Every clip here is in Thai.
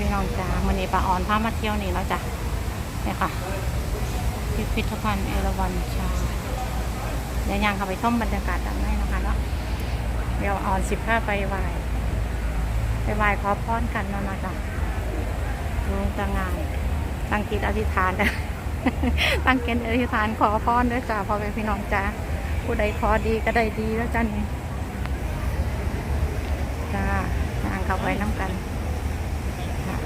พี่น้องจ้ามันนี้ปลาอ่อนพามาเที่ยวนี่แล้วจ้ะนี่ค่ะพิพิธภัณฑ์เอราวัณชาเดี๋ยวยังเข้าไปชมบรรยากาศด้านในนะคะเนาะเดี๋ยวอ่อนสิบห้าไปไหวไปไหวขอพรกันนะนะจ้ะดูจะงานตั้งจิตอธิษฐานนะตั้งเกณฑ์อธิษฐานขอพรด้วยจ้ะพอเป็นพี่น้องจ้าผู้ใดขอดีก็ได้ดีแล้วจ้ะนี่จ้านางเข้าไปน้ำกันค่ะ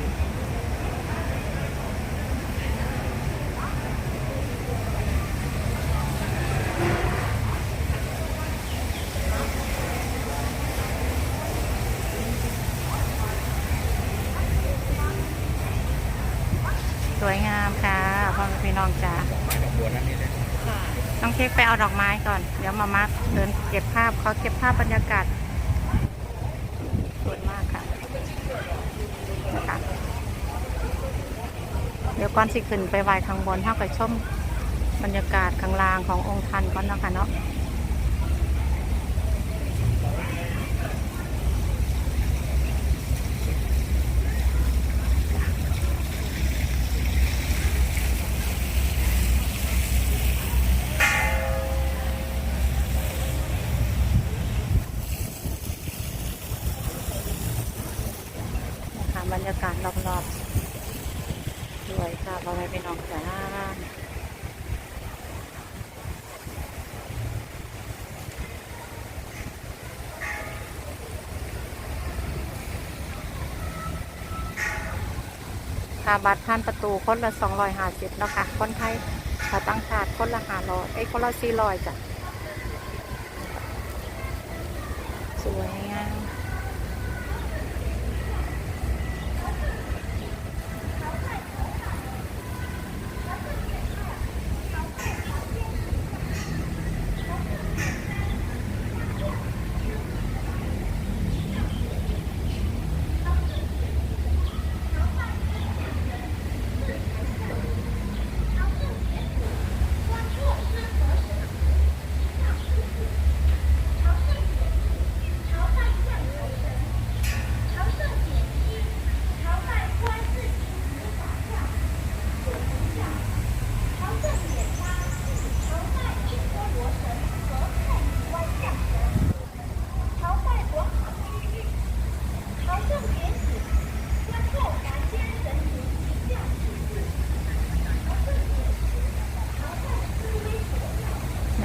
สวยงามค่ะพ่อแม่พี่น้องจ้า ดอกบัวนั่นนี่เลย ต้องเค้กไปเอาดอกไม้ก่อน เดี๋ยวมามาเดินเก็บภาพเขาเก็บภาพบรรยากาศสวยมากค่ะนะคะเดี๋ยวก่อนสิขึ้นไปไหว้ข้างบนเท่ากับชมบรรยากาศข้างล่างขององค์ท่านก่อนนะคะเนาะ บรรยากาศรอบๆสวยค่ะพ่อแม่พี่น้องจ้าค่าบัตรผ่านประตูคนละ 250แล้วค่ะ คนไทยถ้าตั้งชาติคนละ500เอ้ยคนละ400จ้ะ สวยงาม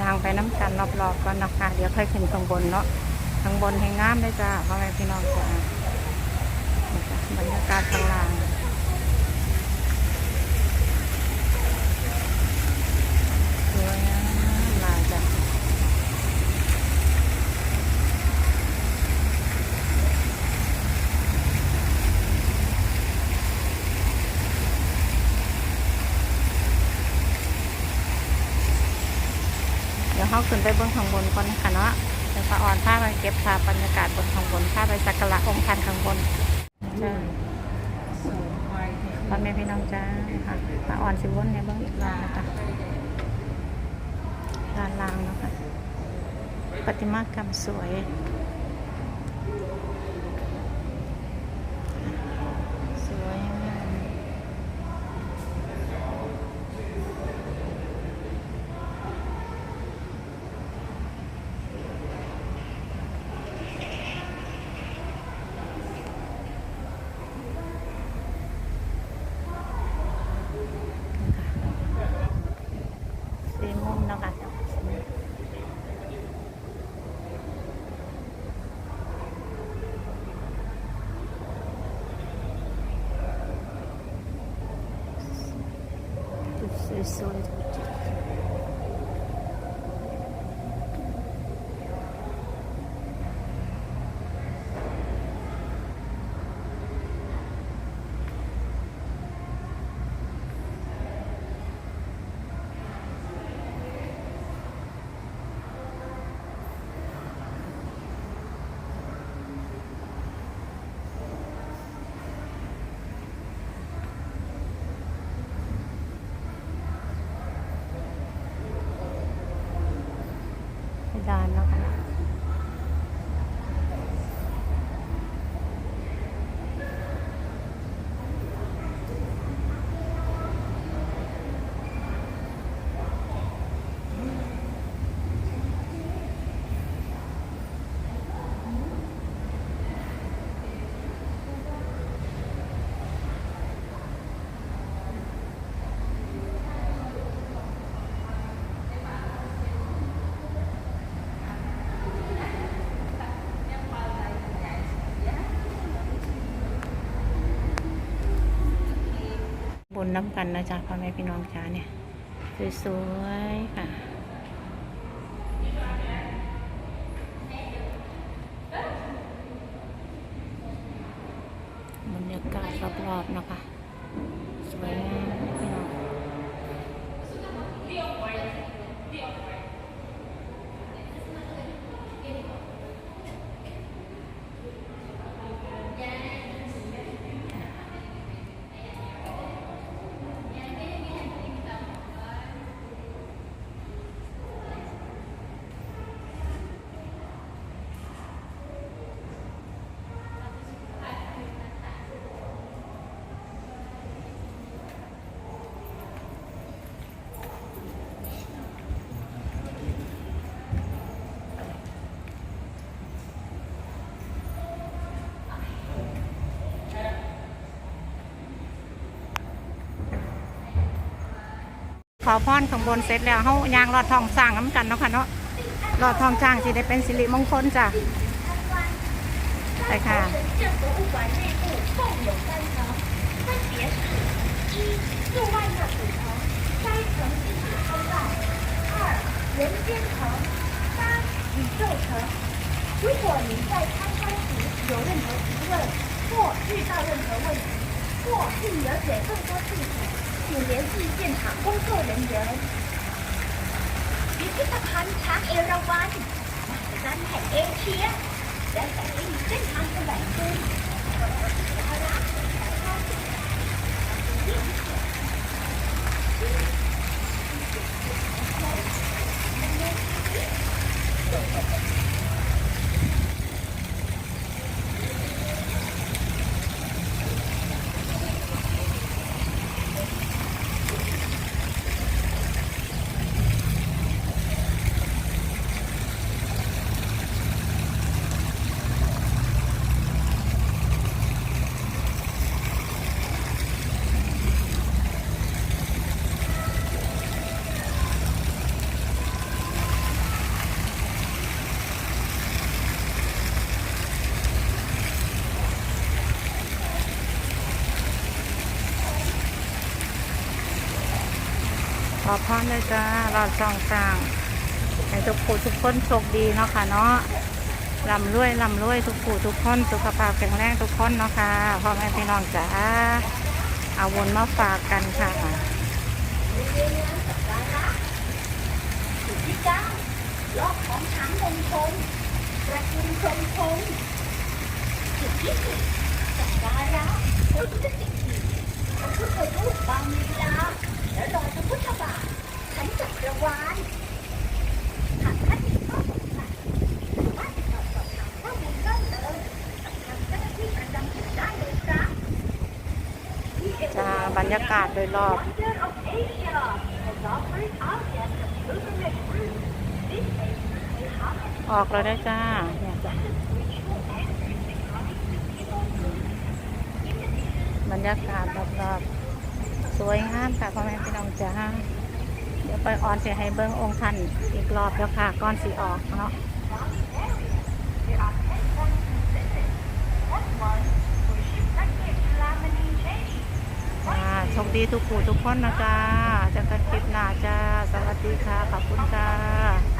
ยางไปน้ำกันรอบๆก่อ นะคะ เดี๋ยวค่อยขึ้นข้างบนเนาะข้างบนให้งามเลยจ้าพ่อแม่พี่น้องจ้านี่ะบรรยากาศข้างล่างสวยงามหลายจ้ะ เดี๋ยวเขาขึ้นไปเบื้องข้างบนก่อนนะคะเนาะเดี๋ยวพระอ่อนพาไปเก็บภาพบรรยากาศบนข้างบนพาไปสักการะองค์ท่านข้างบนจ้าพ่อแม่พี่น้องจ้าค่ะมาอ่อนสิวนเนี่ยเบ้างอีกรอบนะคะด้านล่างเนาะคะประติมากรรมสวย บุญน้ำกันนะจ๊ะพ่อแม่พี่น้องจ้าเนี่ยสวยๆค่ะบรรยากาศรอบๆนะคะ สวยงามพี่น้อง ข อพรข้างบนเสร็จแล้วเฮายางรอดทองสร้างน้ำกันเนาะค่ะเนาะรอดทองสร้างสิได้เป็นสิริมงคลจ้ะไปค่ะ 镇博物馆内部共有三层，分别是：一、右外那五层，该层地铁通道；二、人间层；三、宇宙层。如果您在参观时有任何疑问，或遇到任何问题，或欲了解更多细节，请联系 ถาก้นโตเหลืองๆพิพิธภัณฑ์ช้างเอราวัณมหัศจรแห่งเอเชีย ได้แต่ไม่มีเส้นทางสมัยคืนที่ อพรเลยจ้ารอดทองสร้างให้ทุกผู้ทุกคนโชคดีเนาะค่ะเนาะร่ำรวยร่ำรวยทุกผู้ทุกคนสุขภาพแข็งแรงทุกคนเนาะค่ะพ่อแม่พี่น้องจ๋าเอาวนมาฝากกันค่ะจุดที่เก้าล็อกของช้างมงคลประชุมชมพงจุดที่สิบสักการะพระพุทธสิทธิพระพุทธรูปบางลีลาและรอยพระพุทธบาทขันจักรวาลหากท่านมีข้อสงสัยสามารถติดต่อสอบถามข้อมูลเพิ่มเติมกับทางเจ้าหน้าที่ประจำจุดได้เลยครับ จ้ากาศโดยรอบ ออกแล้วได้จ้าเนี่ยจ้ะบรรยากาศรอบๆสวยงามค่ะพ่อแม่พี่น้องจ้าเดี๋ยวไปออนเสียให้เบิ้งองค์ท่านอีกรอบแล้วค่ะก้อนสีออกเนาะ จ้า โชคดีทุกผู้ทุกคนนะจ้าเจะกันคลิปหน้าจ้า สวัสดีค่ะ ขอบคุณค่ะ